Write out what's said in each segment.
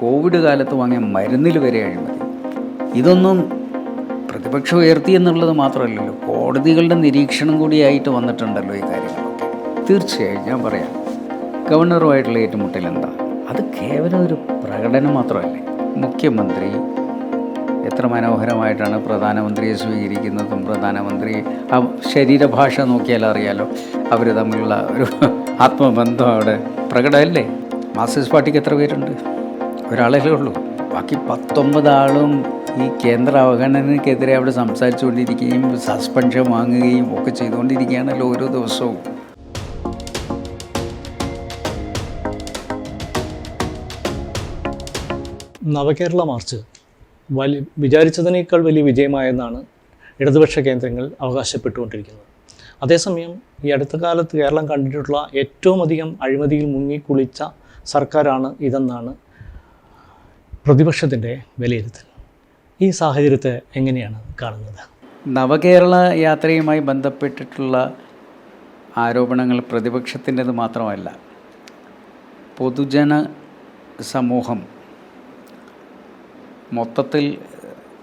Covid കാലത്ത് വാങ്ങിയ മരുന്നിൽ വരെ അഴിമതി ഇതൊന്നും പ്രതിപക്ഷം ഉയർത്തി എന്നുള്ളത് മാത്രമല്ലല്ലോ കോടതികളുടെ നിരീക്ഷണം കൂടിയായിട്ട് വന്നിട്ടുണ്ടല്ലോ ഈ കാര്യങ്ങളൊക്കെ. തീർച്ചയായും ഞാൻ പറയാം ഗവർണറുമായിട്ടുള്ള ഏറ്റുമുട്ടൽ എന്താ? അത് കേവലം ഒരു പ്രകടനം മാത്രമല്ലേ? മുഖ്യമന്ത്രി എത്ര മനോഹരമായിട്ടാണ് പ്രധാനമന്ത്രിയെ സ്വീകരിക്കുന്നതും പ്രധാനമന്ത്രി ആ ശരീരഭാഷ നോക്കിയാൽ അറിയാലോ അവർ തമ്മിലുള്ള ഒരു ആത്മബന്ധം അവിടെ പ്രകടമല്ലേ? മാർക്സിസ്റ്റ് പാർട്ടിക്ക് എത്ര പേരുണ്ട്? ഒരാളല്ലേ ഉള്ളൂ. ബാക്കി പത്തൊമ്പത് ആളും ഈ കേന്ദ്ര അവഗണനയ്ക്കെതിരെ അവിടെ സംസാരിച്ചുകൊണ്ടിരിക്കുകയും സസ്പെൻഷൻ വാങ്ങുകയും ഒക്കെ ചെയ്തുകൊണ്ടിരിക്കുകയാണല്ലോ ഓരോ ദിവസവും. നവകേരള മാർച്ച് വലി വിചാരിച്ചതിനേക്കാൾ വലിയ വിജയമായെന്നാണ് ഇടതുപക്ഷ കേന്ദ്രങ്ങൾ അവകാശപ്പെട്ടുകൊണ്ടിരിക്കുന്നത്. അതേസമയം ഈ അടുത്ത കാലത്ത് കേരളം കണ്ടിട്ടുള്ള ഏറ്റവും അധികം അഴിമതിയിൽ മുങ്ങിക്കുളിച്ച സർക്കാരാണ് ഇതെന്നാണ് പ്രതിപക്ഷത്തിന്റെ വിലയിരുത്തൽ. ഈ സാഹചര്യത്തെ എങ്ങനെയാണ് കാണുന്നത്? നവകേരള യാത്രയുമായി ബന്ധപ്പെട്ടിട്ടുള്ള ആരോപണങ്ങൾ പ്രതിപക്ഷത്തിന്റെത് മാത്രമല്ല പൊതുജന സമൂഹം മൊത്തത്തിൽ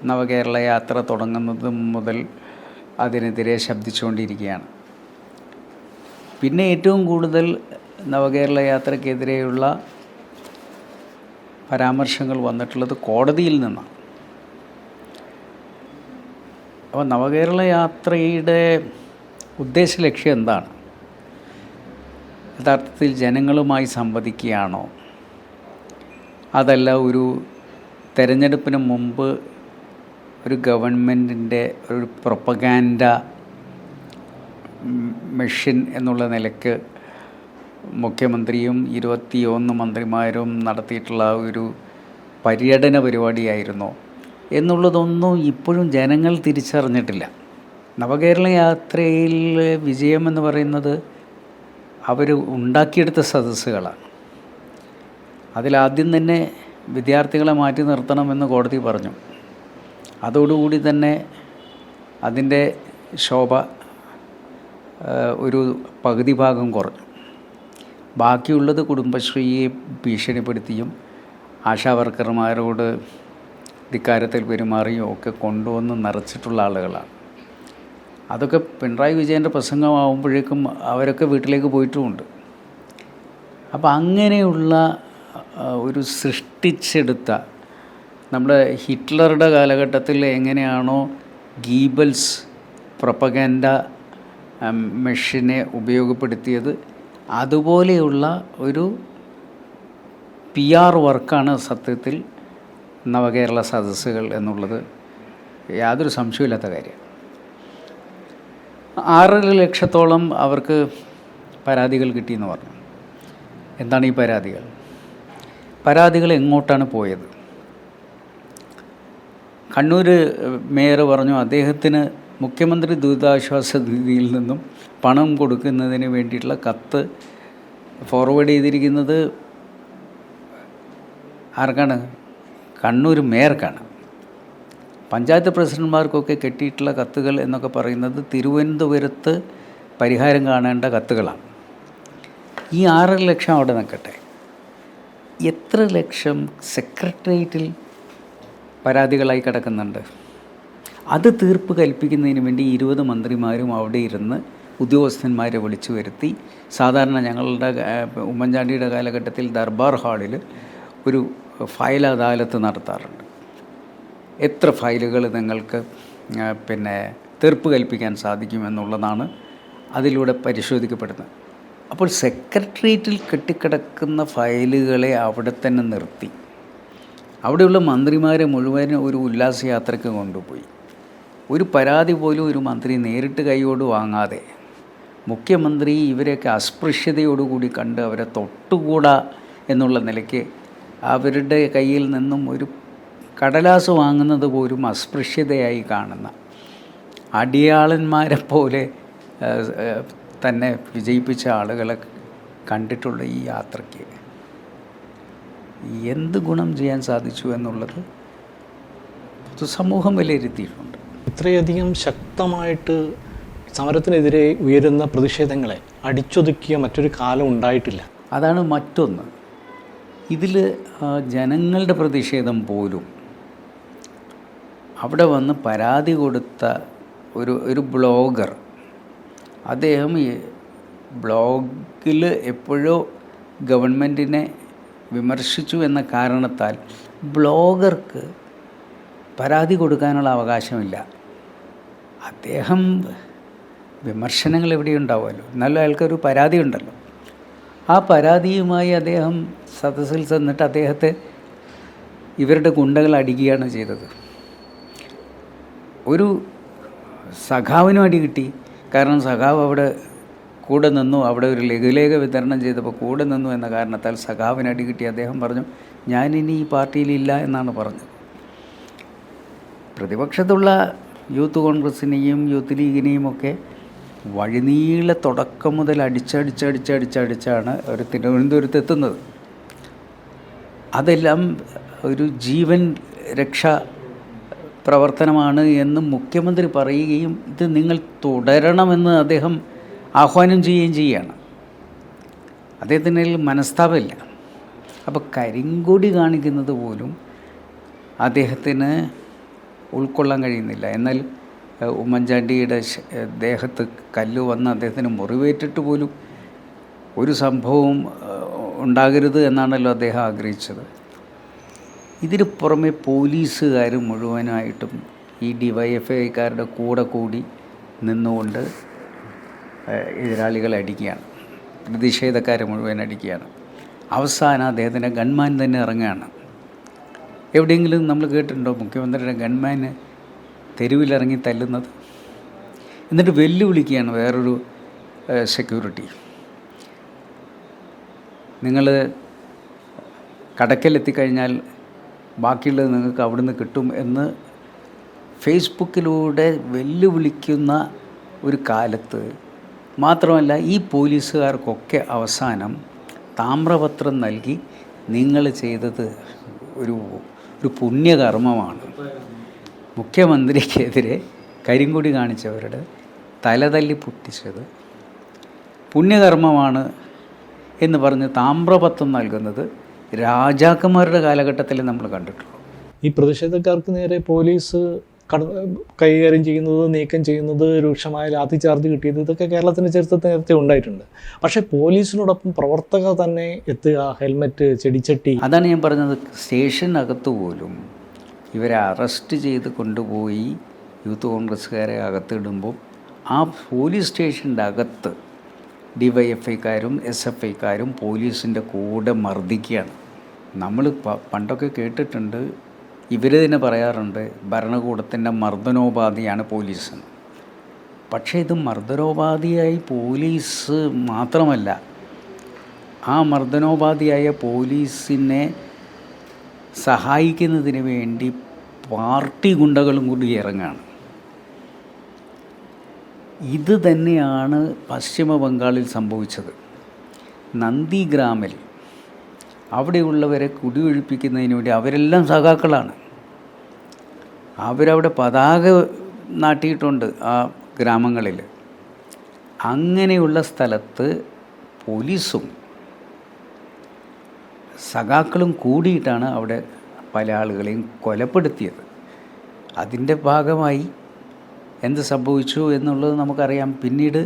നവകേരള യാത്ര തുടങ്ങുന്നത് മുതൽ അതിനെതിരെ ശബ്ദിച്ചുകൊണ്ടിരിക്കുകയാണ്. പിന്നെ ഏറ്റവും കൂടുതൽ നവകേരള യാത്രക്കെതിരെയുള്ള പരാമർശങ്ങൾ വന്നിട്ടുള്ളത് കോടതിയിൽ നിന്നാണ്. അപ്പോൾ നവകേരള യാത്രയുടെ ഉദ്ദേശ ലക്ഷ്യം എന്താണ്? യഥാർത്ഥത്തിൽ ജനങ്ങളുമായി സംവദിക്കുകയാണോ? അതല്ല ഒരു തെരഞ്ഞെടുപ്പിന് മുമ്പ് ഒരു ഗവൺമെന്റിന്റെ ഒരു പ്രൊപ്പഗാൻഡ മെഷീൻ എന്നുള്ള നിലയ്ക്ക് മുഖ്യമന്ത്രിയും ഇരുപത്തിയൊന്ന് മന്ത്രിമാരും നടത്തിയിട്ടുള്ള ഒരു പര്യടന പരിപാടിയായിരുന്നോ. എന്നുള്ളതൊന്നും ഇപ്പോഴും ജനങ്ങൾ തിരിച്ചറിഞ്ഞിട്ടില്ല. നവകേരള യാത്രയിൽ വിജയമെന്ന് പറയുന്നത് അവർ ഉണ്ടാക്കിയെടുത്ത സദസ്സുകളാണ്. അതിലാദ്യം തന്നെ വിദ്യാർത്ഥികളെ മാറ്റി നിർത്തണമെന്ന് കോടതി പറഞ്ഞു. അതോടുകൂടി തന്നെ അതിന്റെ ശോഭ ഒരു പകുതി ഭാഗം കുറഞ്ഞു. ബാക്കിയുള്ളത് കുടുംബശ്രീയെ ഭീഷണിപ്പെടുത്തിയും ആശാ വർക്കർമാരോട് പെരുമാറിയും ഒക്കെ കൊണ്ടുവന്ന് നിറച്ചിട്ടുള്ള ആളുകളാണ്. അതൊക്കെ പിണറായി വിജയന്റെ പ്രസംഗമാകുമ്പോഴേക്കും അവരൊക്കെ വീട്ടിലേക്ക് പോയിട്ടുമുണ്ട്. അപ്പോൾ അങ്ങനെയുള്ള ഒരു സൃഷ്ടിച്ചെടുത്ത നമ്മുടെ ഹിറ്റ്ലറുടെ കാലഘട്ടത്തിൽ എങ്ങനെയാണോ ഗീബൽസ് പ്രൊപ്പഗൻഡ മെഷീനെ ഉപയോഗപ്പെടുത്തിയത് അതുപോലെയുള്ള ഒരു പി ആർ വർക്കാണ് സത്യത്തിൽ നവകേരള സദസ്സുകൾ എന്നുള്ളത് യാതൊരു സംശയമില്ലാത്ത കാര്യം. ആറര ലക്ഷത്തോളം അവർക്ക് പരാതികൾ കിട്ടിയെന്ന് പറഞ്ഞു. എന്താണ് ഈ പരാതികൾ? പരാതികൾ എങ്ങോട്ടാണ് പോയത്? കണ്ണൂർ മേയർ പറഞ്ഞു അദ്ദേഹത്തിന് മുഖ്യമന്ത്രി ദുരിതാശ്വാസ നിധിയിൽ നിന്നും പണം കൊടുക്കുന്നതിന് വേണ്ടിയിട്ടുള്ള കത്ത് ഫോർവേഡ് ചെയ്തിരിക്കുന്നത് ആർക്കാണ്? കണ്ണൂർ മേയർക്കാണ്. പഞ്ചായത്ത് പ്രസിഡന്റ്മാർക്കൊക്കെ കെട്ടിയിട്ടുള്ള കത്തുകൾ എന്നൊക്കെ പറയുന്നത് തിരുവനന്തപുരത്ത് പരിഹാരം കാണേണ്ട കത്തുകളാണ്. ഈ ആറര ലക്ഷം അവിടെ നിൽക്കട്ടെ. എത്ര ലക്ഷം സെക്രട്ടേറിയറ്റിൽ പരാതികളായി കിടക്കുന്നുണ്ട്? അത് തീർപ്പ് കൽപ്പിക്കുന്നതിന് വേണ്ടി ഇരുപത് മന്ത്രിമാരും അവിടെ ഇരുന്ന് ഉദ്യോഗസ്ഥന്മാരെ വിളിച്ചു വരുത്തി. സാധാരണ ഞങ്ങളുടെ ഉമ്മൻചാണ്ടിയുടെ കാലഘട്ടത്തിൽ ദർബാർ ഹാളിൽ ഒരു ഫയൽ അദാലത്ത് നടത്താറുണ്ട്. എത്ര ഫയലുകൾ നിങ്ങൾക്ക് പിന്നെ തീർപ്പ് കൽപ്പിക്കാൻ സാധിക്കുമെന്നുള്ളതാണ് അതിലൂടെ പരിശോധിക്കപ്പെടുന്നത്. അപ്പോൾ സെക്രട്ടേറിയറ്റിൽ കെട്ടിക്കിടക്കുന്ന ഫയലുകളെ അവിടെ തന്നെ നിർത്തി. അവിടെയുള്ള മന്ത്രിമാരെ മുഴുവൻ ഒരു ഉല്ലാസയാത്രയ്ക്ക് കൊണ്ടുപോയി. ഒരു പരാതി പോലും ഒരു മന്ത്രി നേരിട്ട് കൈയോട് വാങ്ങാതെ മുഖ്യമന്ത്രി ഇവരെയൊക്കെ അസ്പൃശ്യതയോടുകൂടി കണ്ട് അവരെ തൊട്ടുകൂടാ എന്നുള്ള നിലയ്ക്ക് അവരുടെ കയ്യിൽ നിന്നും ഒരു കടലാസ് വാങ്ങുന്നത് പോലും അസ്പൃശ്യതയായി കാണുന്ന അടിയാളന്മാരെ പോലെ തന്നെ വിജയിപ്പിച്ച ആളുകളെ കണ്ടിട്ടുള്ള ഈ യാത്രയ്ക്ക് എന്ത് ഗുണം ചെയ്യാൻ സാധിച്ചു എന്നുള്ളത് പൊതുസമൂഹം വിലയിരുത്തിയിട്ടുണ്ട്. ഇത്രയധികം ശക്തമായിട്ട് സമരത്തിനെതിരെ ഉയരുന്ന പ്രതിഷേധങ്ങളെ അടിച്ചൊതുക്കിയ മറ്റൊരു കാലം ഉണ്ടായിട്ടില്ല. അതാണ് മറ്റൊന്ന്. ഇതിൽ ജനങ്ങളുടെ പ്രതിഷേധം പോലും അവിടെ വന്ന് പരാതി കൊടുത്ത ഒരു ഒരു ബ്ലോഗർ അദ്ദേഹം ഈ ബ്ലോഗിൽ എപ്പോഴോ ഗവൺമെന്റിനെ വിമർശിച്ചു എന്ന കാരണത്താൽ ബ്ലോഗർക്ക് പരാതി കൊടുക്കാനുള്ള അവകാശമില്ല. അദ്ദേഹം വിമർശനങ്ങൾ എവിടെ ഉണ്ടാവുമല്ലോ എന്നാലും അയാൾക്കൊരു പരാതി ഉണ്ടല്ലോ ആ പരാതിയുമായി അദ്ദേഹം സദസ്സിൽ ചെന്നിട്ട് അദ്ദേഹത്തെ ഇവരുടെ ഗുണ്ടകൾ അടിക്കുകയാണ് ചെയ്തത്. ഒരു സഖാവിനും അടി കിട്ടി. കാരണം സഖാവ് അവിടെ കൂടെ നിന്നു. അവിടെ ഒരു ലഘുലേഖ വിതരണം ചെയ്തപ്പോൾ കൂടെ നിന്നു എന്ന കാരണത്താൽ സഖാവിന് അടി കിട്ടി. അദ്ദേഹം പറഞ്ഞു ഞാനിനി ഈ പാർട്ടിയിലില്ല എന്നാണ് പറഞ്ഞത്. പ്രതിപക്ഷത്തുള്ള യൂത്ത് കോൺഗ്രസിനെയും യൂത്ത് ലീഗിനെയും ഒക്കെ വഴിനീള തുടക്കം മുതൽ അടിച്ചടിച്ചടിച്ചടിച്ചടിച്ചാണ് അവർ തിരുവനന്തപുരത്ത് എത്തുന്നത്. അതെല്ലാം ഒരു ജീവൻ രക്ഷ പ്രവർത്തനമാണ് എന്ന് മുഖ്യമന്ത്രി പറയുകയും ഇത് നിങ്ങൾ തുടരണമെന്ന് അദ്ദേഹം ആഹ്വാനം ചെയ്യുകയും ചെയ്യുകയാണ് അദ്ദേഹത്തിന്റെ മനസ്താപമില്ല. അപ്പോൾ കരിങ്കൊടി കാണിക്കുന്നത് പോലും അദ്ദേഹത്തിന് ഉൾക്കൊള്ളാൻ കഴിയുന്നില്ല. എന്നാൽ ഉമ്മൻചാണ്ടിയുടെ ദേഹത്ത് കല്ല് വന്ന് അദ്ദേഹത്തിന് മുറിവേറ്റിട്ട് പോലും ഒരു സംഭവവും ഉണ്ടാകരുത് എന്നാണല്ലോ അദ്ദേഹം ആഗ്രഹിച്ചത്. ഇതിന് പുറമെ പോലീസുകാർ മുഴുവനായിട്ടും ഈ ഡിവൈഎഫ്ഐക്കാരുടെ കൂടെ കൂടി നിന്നുകൊണ്ട് എതിരാളികളെ അടിക്കുകയാണ്. പ്രതിഷേധക്കാരെ മുഴുവൻ അടിക്കുകയാണ്. അവസാനം അദ്ദേഹത്തിന്റെ ഗൺമാൻ തന്നെ ഇറങ്ങുകയാണ്. എവിടെയെങ്കിലും നമ്മൾ കേട്ടിട്ടുണ്ടോ മുഖ്യമന്ത്രിയുടെ ഗൺമാന് തെരുവിലിറങ്ങി തല്ലുന്നത്? എന്നിട്ട് വെല്ലുവിളിക്കുകയാണ് വേറൊരു സെക്യൂരിറ്റി നിങ്ങൾ കടക്കലെത്തിക്കഴിഞ്ഞാൽ ബാക്കിയുള്ളത് നിങ്ങൾക്ക് അവിടുന്ന് കിട്ടും എന്ന് ഫേസ്ബുക്കിലൂടെ വെല്ലുവിളിക്കുന്ന ഒരു കാലത്ത് മാത്രമല്ല ഈ പോലീസുകാർക്കൊക്കെ അവസാനം താമ്രപത്രം നൽകി നിങ്ങൾ ചെയ്തത് ഒരു ഒരു പുണ്യകർമ്മമാണ്. മുഖ്യമന്ത്രിക്കെതിരെ കരിങ്കൊടി കാണിച്ചവരുടെ തലതല്ലി പൊട്ടിച്ചത് പുണ്യകർമ്മമാണ് എന്ന് പറഞ്ഞ് താമ്രപത്വം നൽകുന്നത് രാജാക്കന്മാരുടെ കാലഘട്ടത്തിൽ നമ്മൾ കണ്ടിട്ടുള്ളൂ. ഈ പ്രതിഷേധക്കാർക്ക് നേരെ പോലീസ് കട കൈകാര്യം ചെയ്യുന്നത് നീക്കം ചെയ്യുന്നത് രൂക്ഷമായ ലാത്തിച്ചാർജ് കിട്ടിയത് ഇതൊക്കെ കേരളത്തിന്റെ ചരിത്രത്തിൽ നേരത്തെ ഉണ്ടായിട്ടുണ്ട്. പക്ഷേ പോലീസിനോടൊപ്പം പ്രവർത്തകർ തന്നെ എത്തുക ഹെൽമെറ്റ് ചെടിച്ചട്ടി. അതാണ് ഞാൻ പറഞ്ഞത്. സ്റ്റേഷനകത്ത് പോലും ഇവരെ അറസ്റ്റ് ചെയ്ത് കൊണ്ടുപോയി യൂത്ത് കോൺഗ്രസ്സുകാരെ അകത്തിടുമ്പോൾ ആ പോലീസ് സ്റ്റേഷന്റെ അകത്ത് ഡിവൈഎഫ്ഐക്കാരും എസ് എഫ് ഐക്കാരും പോലീസിന്റെ കൂടെ മർദ്ദിക്കുകയാണ്. നമ്മൾ പണ്ടൊക്കെ കേട്ടിട്ടുണ്ട് ഇവർ തന്നെ പറയാറുണ്ട് ഭരണകൂടത്തിന്റെ മർദ്ദനോപാധിയാണ് പോലീസ് എന്ന്. പക്ഷേ ഇത് മർദ്ദനോപാധിയായി പോലീസ് മാത്രമല്ല ആ മർദ്ദനോപാധിയായ പോലീസിനെ സഹായിക്കുന്നതിന് വേണ്ടി പാർട്ടി ഗുണ്ടകളും കൂടി ഇറങ്ങാണ് ഇത് തന്നെയാണ് പശ്ചിമ ബംഗാളിൽ സംഭവിച്ചത് നന്ദിഗ്രാമിൽ അവിടെയുള്ളവരെ കുടിയൊഴിപ്പിക്കുന്നതിന് വേണ്ടി അവരെല്ലാം സഖാക്കളാണ്. അവരവിടെ പതാക നാട്ടിയിട്ടുണ്ട് ആ ഗ്രാമങ്ങളിൽ. അങ്ങനെയുള്ള സ്ഥലത്ത് പോലീസും സഖാക്കളും കൂടിയിട്ടാണ് അവിടെ പല ആളുകളെയും കൊലപ്പെടുത്തിയത്. അതിന്റെ ഭാഗമായി എന്ത് സംഭവിച്ചു എന്നുള്ളത് നമുക്കറിയാം. പിന്നീട്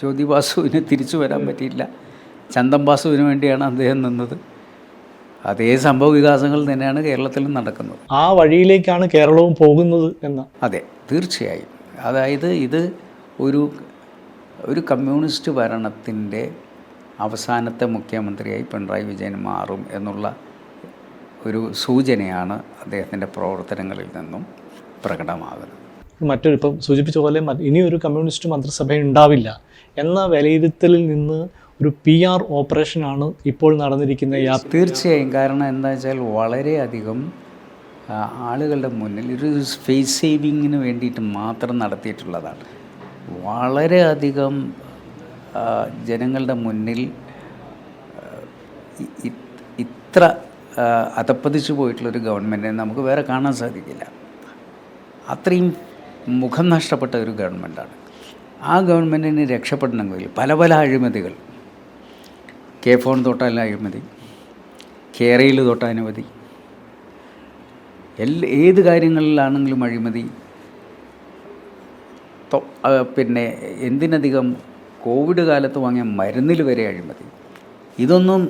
ജ്യോതി ബാസുവിന് തിരിച്ചു വരാൻ പറ്റിയില്ല. ചന്തം ബാസുവിന് വേണ്ടിയാണ് അദ്ദേഹം നിന്നത്. അതേ സംഭവ വികാസങ്ങൾ തന്നെയാണ് കേരളത്തിലും നടക്കുന്നത്. ആ വഴിയിലേക്കാണ് കേരളവും പോകുന്നത് എന്ന്. അതെ തീർച്ചയായും. അതായത് ഇത് ഒരു ഒരു കമ്മ്യൂണിസ്റ്റ് ഭരണത്തിന്റെ അവസാനത്തെ മുഖ്യമന്ത്രിയായി പിണറായി വിജയൻ മാറും എന്നുള്ള ഒരു സൂചനയാണ് അദ്ദേഹത്തിന്റെ പ്രവർത്തനങ്ങളിൽ നിന്നും പ്രകടമാകുന്നത്. മറ്റൊരു ഇപ്പം സൂചിപ്പിച്ച പോലെ ഇനിയൊരു കമ്മ്യൂണിസ്റ്റ് മന്ത്രിസഭ ഉണ്ടാവില്ല എന്ന വിലയിരുത്തലിൽ നിന്ന് ഒരു പി ആർ ഓപ്പറേഷനാണ് ഇപ്പോൾ നടന്നിരിക്കുന്ന തീർച്ചയായും. കാരണം എന്താ വെച്ചാൽ വളരെയധികം ആളുകളുടെ മുന്നിൽ ഒരു ഫേസ് സേവിങ്ങിന് വേണ്ടിയിട്ട് മാത്രം നടത്തിയിട്ടുള്ളതാണ്. വളരെയധികം ജനങ്ങളുടെ മുന്നിൽ ഇത്ര അതപ്പതിച്ചു പോയിട്ടുള്ള പോയിട്ടുള്ളൊരു ഗവൺമെന്റിനെ നമുക്ക് വേറെ കാണാൻ സാധിക്കില്ല. അത്രയും മുഖം നഷ്ടപ്പെട്ട ഒരു ഗവൺമെന്റാണ് ആ ഗവൺമെന്റിന് രക്ഷപ്പെടണമെങ്കിൽ പല പല അഴിമതികൾ കെ ഫോൺ തൊട്ടാലും അഴിമതി കേരയിൽ തൊട്ട് അനവധി എല്ലാ ഏത് കാര്യങ്ങളിലാണെങ്കിലും അഴിമതി. പിന്നെ എന്തിനധികം കോവിഡ് കാലത്ത് വാങ്ങിയ മരുന്നിൽ വരെ അഴിമതി. ഇതൊന്നും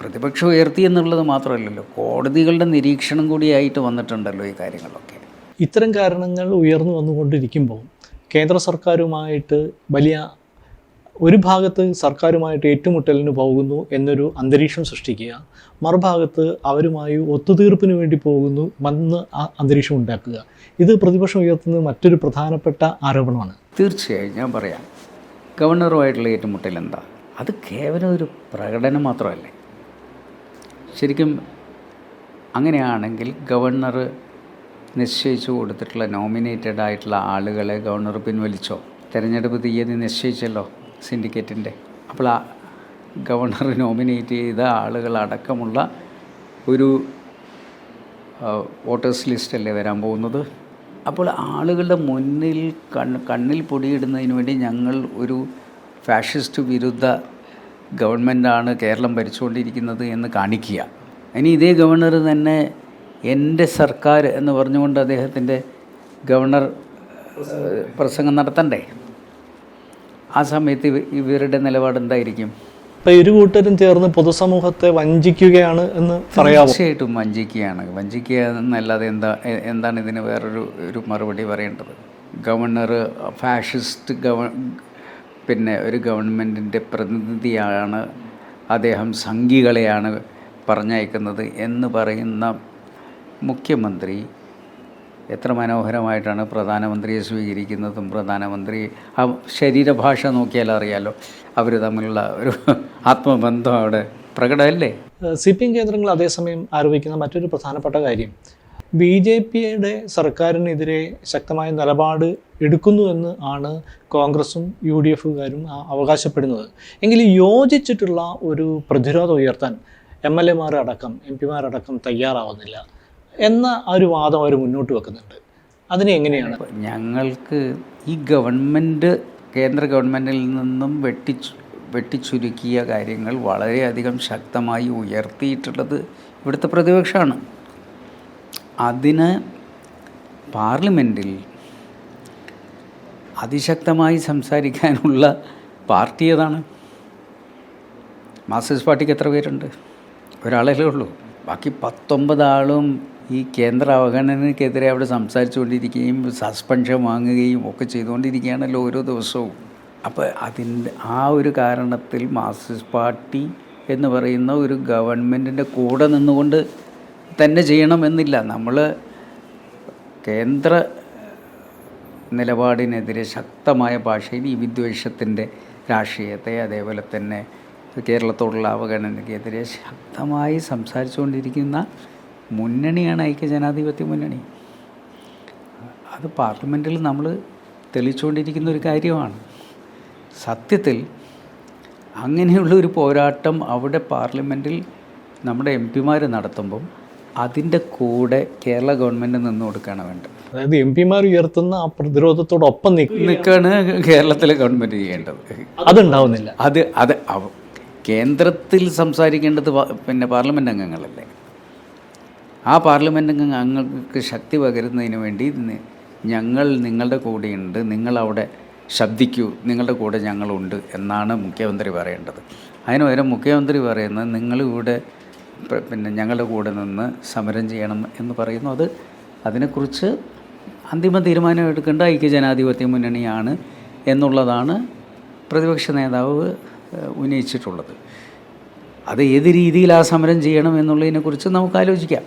പ്രതിപക്ഷം ഉയർത്തി എന്നുള്ളത് മാത്രമല്ലല്ലോ കോടതികളുടെ നിരീക്ഷണം കൂടിയായിട്ട് വന്നിട്ടുണ്ടല്ലോ ഈ കാര്യങ്ങളൊക്കെ. ഇത്തരം കാരണങ്ങൾ ഉയർന്നു വന്നുകൊണ്ടിരിക്കുമ്പോൾ കേന്ദ്ര സർക്കാരുമായിട്ട് വലിയ ഒരു ഭാഗത്ത് സർക്കാരുമായിട്ട് ഏറ്റുമുട്ടലിന് പോകുന്നു എന്നൊരു അന്തരീക്ഷം സൃഷ്ടിക്കുക മറുഭാഗത്ത് അവരുമായി ഒത്തുതീർപ്പിന് വേണ്ടി പോകുന്നു വന്ന് ആ അന്തരീക്ഷം ഉണ്ടാക്കുക. ഇത് പ്രതിപക്ഷം ഉയർത്തുന്ന മറ്റൊരു പ്രധാനപ്പെട്ട ആരോപണമാണ്. തീർച്ചയായും ഞാൻ പറയാം. ഗവർണറുമായിട്ടുള്ള ഏറ്റുമുട്ടൽ എന്താ? അത് കേവലം ഒരു പ്രകടനം മാത്രമല്ലേ? ശരിക്കും അങ്ങനെയാണെങ്കിൽ ഗവർണർ നിശ്ചയിച്ചു കൊടുത്തിട്ടുള്ള നോമിനേറ്റഡ് ആയിട്ടുള്ള ആളുകളെ ഗവർണർ പിൻവലിച്ചോ? തെരഞ്ഞെടുപ്പ് തീയതി നിശ്ചയിച്ചല്ലോ? സിൻഡിക്കേറ്റിന്റെ. അപ്പോൾ ആ ഗവർണർ നോമിനേറ്റ് ചെയ്ത ആളുകളടക്കമുള്ള ഒരു വോട്ടേഴ്സ് ലിസ്റ്റല്ലേ വരാൻ പോകുന്നത്. അപ്പോൾ ആളുകളുടെ മുന്നിൽ കണ്ണ് കണ്ണിൽ പൊടിയിടുന്നതിന് വേണ്ടി ഞങ്ങൾ ഒരു ഫാഷിസ്റ്റ് വിരുദ്ധ ഗവൺമെന്റാണ് കേരളം ഭരിച്ചുകൊണ്ടിരിക്കുന്നത് എന്ന് കാണിക്കുക. ഇനി ഇതേ ഗവർണർ തന്നെ എന്റെ സർക്കാർ എന്ന് പറഞ്ഞുകൊണ്ട് അദ്ദേഹത്തിന്റെ ഗവർണർ പ്രസംഗം നടത്തണ്ടേ? ആ സമയത്ത് ഇവ- ഇവരുടെ നിലപാട് എന്തായിരിക്കും ഇപ്പം ഇരു കൂട്ടരും ചേർന്ന് പൊതുസമൂഹത്തെ വഞ്ചിക്കുകയാണ് എന്ന് പറയാം തീർച്ചയായിട്ടും വഞ്ചിക്കുകയാണ്. വഞ്ചിക്കുക എന്നല്ലാതെ എന്താ എന്താണ് ഇതിന് വേറൊരു ഒരു മറുപടി പറയേണ്ടത്? ഗവർണർ ഫാഷിസ്റ്റ് ഗവ പിന്നെ ഒരു ഗവൺമെന്റിന്റെ പ്രതിനിധിയാണ് അദ്ദേഹം സംഘികളെയാണ് പറഞ്ഞയക്കുന്നത് എന്ന് പറയുന്ന മുഖ്യമന്ത്രി എത്ര മനോഹരമായിട്ടാണ് പ്രധാനമന്ത്രിയെ സ്വീകരിക്കുന്നതും പ്രധാനമന്ത്രി ആ ശരീരഭാഷ നോക്കിയാൽ അറിയാലോ. അവർ തമ്മിലുള്ള ഒരു ആത്മബന്ധം അവിടെ പ്രകടമല്ലേ? സി പി എം കേന്ദ്രങ്ങൾ അതേസമയം ആരോപിക്കുന്ന മറ്റൊരു പ്രധാനപ്പെട്ട കാര്യം. ബി ജെ പിയുടെ സർക്കാരിനെതിരെ ശക്തമായ നിലപാട് എടുക്കുന്നു എന്ന് ആണ് കോൺഗ്രസും യു ഡി എഫുകാരും അവകാശപ്പെടുന്നത്. എങ്കിൽ യോജിച്ചിട്ടുള്ള ഒരു പ്രതിരോധം ഉയർത്താൻ എം എൽ എമാരടക്കം എം പിമാരടക്കം തയ്യാറാവുന്നില്ല. എന്ന ഒരു വാദം അവർ മുന്നോട്ട് വെക്കുന്നുണ്ട്. അതിനെ എങ്ങനെയാണ്? ഞങ്ങൾക്ക് ഈ ഗവൺമെന്റ് കേന്ദ്ര ഗവൺമെന്റിൽ നിന്നും വെട്ടി വെട്ടിച്ചുരുക്കിയ കാര്യങ്ങൾ വളരെയധികം ശക്തമായി ഉയർത്തിയിട്ടുള്ളത് ഇവിടുത്തെ പ്രതിപക്ഷമാണ്. അതിന് പാർലമെന്റിൽ അതിശക്തമായി സംസാരിക്കാനുള്ള പാർട്ടി ഏതാണ്? മാർക്സിസ്റ്റ് പാർട്ടിക്ക് എത്ര പേരുണ്ട്? ഒരാളല്ലേ ഉള്ളൂ. ബാക്കി പത്തൊമ്പത് ആളും ഈ കേന്ദ്ര അവഗണനയ്ക്കെതിരെ അവിടെ സംസാരിച്ചുകൊണ്ടിരിക്കുകയും സസ്പെൻഷൻ വാങ്ങുകയും ഒക്കെ ചെയ്തുകൊണ്ടിരിക്കുകയാണല്ലോ ഓരോ ദിവസവും. അപ്പോൾ അതിന്റെ ആ ഒരു കാരണത്തിൽ മാർക്സിസ്റ്റ് പാർട്ടി എന്ന് പറയുന്ന ഒരു ഗവൺമെന്റിന്റെ കൂടെ നിന്നുകൊണ്ട് തന്നെ ചെയ്യണമെന്നില്ല. നമ്മൾ കേന്ദ്ര നിലപാടിനെതിരെ ശക്തമായ ഭാഷയിൽ ഈ വിദ്വേഷത്തിന്റെ രാഷ്ട്രീയത്തെ അതേപോലെ തന്നെ കേരളത്തോടുള്ള അവഗണനയ്ക്കെതിരെ ശക്തമായി സംസാരിച്ചുകൊണ്ടിരിക്കുന്ന മുന്നണിയാണ് ഐക്യ ജനാധിപത്യ മുന്നണി. അത് പാർലമെന്റിൽ നമ്മൾ തെളിച്ചുകൊണ്ടിരിക്കുന്ന ഒരു കാര്യമാണ്. സത്യത്തിൽ അങ്ങനെയുള്ള ഒരു പോരാട്ടം അവിടെ പാർലമെന്റിൽ നമ്മുടെ എം പിമാർ നടത്തുമ്പം അതിന്റെ കൂടെ കേരള ഗവൺമെന്റ് നിന്ന് കൊടുക്കുകയാണ് വേണ്ടത്. അതായത് എം പിമാർ ഉയർത്തുന്ന ആ പ്രതിരോധത്തോടൊപ്പം നിൽക്കുകയാണ്. കേരളത്തിലെ ഗവൺമെന്റ് ചെയ്യേണ്ടത്. അതുണ്ടാവുന്നില്ല. അത് അത് കേന്ദ്രത്തിൽ സംസാരിക്കേണ്ടത് പിന്നെ പാർലമെന്റ് അംഗങ്ങളല്ലേ? ആ പാർലമെന്റ് അംഗ അംഗങ്ങൾക്ക് ശക്തി പകരുന്നതിന് വേണ്ടി ഞങ്ങൾ നിങ്ങളുടെ കൂടെയുണ്ട്. നിങ്ങളവിടെ ശബ്ദിക്കൂ. നിങ്ങളുടെ കൂടെ ഞങ്ങളുണ്ട് എന്നാണ് മുഖ്യമന്ത്രി പറയേണ്ടത്. അതിന് മുഖ്യമന്ത്രി പറയുന്നത് നിങ്ങളിവിടെ പിന്നെ ഞങ്ങളുടെ കൂടെ നിന്ന് സമരം ചെയ്യണം എന്ന് പറയുന്നു. അത് അതിനെക്കുറിച്ച് അന്തിമ തീരുമാനം എടുക്കേണ്ട ഐക്യജനാധിപത്യ മുന്നണിയാണ് എന്നുള്ളതാണ് പ്രതിപക്ഷ നേതാവ് ഉന്നയിച്ചിട്ടുള്ളത്. അത് ഏത് രീതിയിൽ ആ സമരം ചെയ്യണം എന്നുള്ളതിനെക്കുറിച്ച് നമുക്ക് ആലോചിക്കാം.